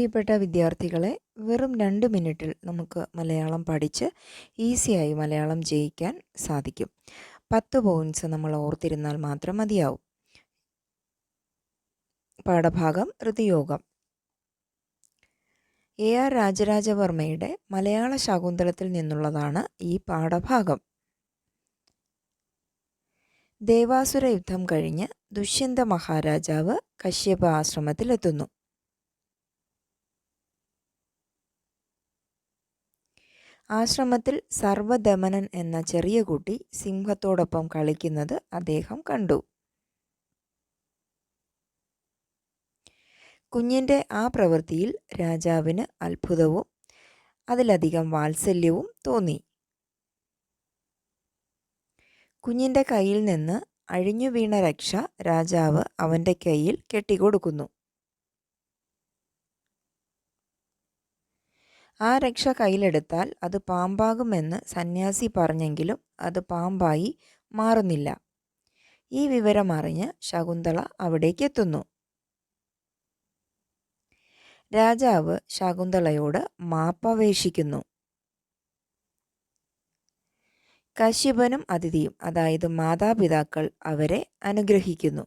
പ്രിയപ്പെട്ട വിദ്യാർത്ഥികളെ വെറും രണ്ട് മിനിറ്റിൽ നമുക്ക് മലയാളം പഠിച്ച് ഈസിയായി മലയാളം ജയിക്കാൻ സാധിക്കും. പത്ത് പോയിന്റ്സ് നമ്മൾ ഓർത്തിരുന്നാൽ മാത്രം മതിയാവും. പാഠഭാഗം ഋതുയോഗം എ ആർ രാജരാജവർമ്മയുടെ മലയാള ശാകുന്തളത്തിൽ നിന്നുള്ളതാണ് ഈ പാഠഭാഗം. ദേവാസുര യുദ്ധം കഴിഞ്ഞ് ദുഷ്യന്ത മഹാരാജാവ് കശ്യപ ആശ്രമത്തിലെത്തുന്നു. ആശ്രമത്തിൽ സർവദമനൻ എന്ന ചെറിയ കുട്ടി സിംഹത്തോടൊപ്പം കളിക്കുന്നത് അദ്ദേഹം കണ്ടു. കുഞ്ഞിന്റെ ആ പ്രവൃത്തിയിൽ രാജാവിന് അത്ഭുതവും അതിലധികം വാത്സല്യവും തോന്നി. കുഞ്ഞിന്റെ കയ്യിൽ നിന്ന് അഴിഞ്ഞു വീണ രക്ഷ രാജാവ് അവന്റെ കയ്യിൽ കെട്ടിക്കൊടുക്കുന്നു. ആ രക്ഷ കയ്യിലെടുത്താൽ അത് പാമ്പാകുമെന്ന് സന്യാസി പറഞ്ഞെങ്കിലും അത് പാമ്പായി മാറുന്നില്ല. ഈ വിവരം അറിഞ്ഞ് ശകുന്തള അവിടേക്കെത്തുന്നു. രാജാവ് ശകുന്തളയോട് മാപ്പവേഷിക്കുന്നു. കശ്യപനും അതിഥിയും അതായത് മാതാപിതാക്കൾ അവരെ അനുഗ്രഹിക്കുന്നു.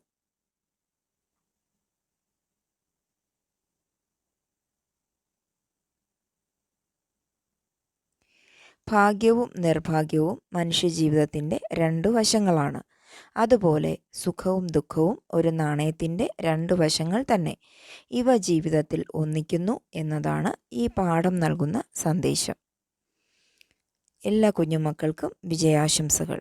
ഭാഗ്യവും നിർഭാഗ്യവും മനുഷ്യജീവിതത്തിന്റെ രണ്ടു വശങ്ങളാണ്. അതുപോലെ സുഖവും ദുഃഖവും ഒരു നാണയത്തിന്റെ രണ്ട് വശങ്ങൾ തന്നെ. ഇവ ജീവിതത്തിൽ ഒന്നിക്കുന്നു എന്നതാണ് ഈ പാഠം നൽകുന്ന സന്ദേശം. എല്ലാ കുഞ്ഞുമക്കൾക്കും വിജയാശംസകൾ.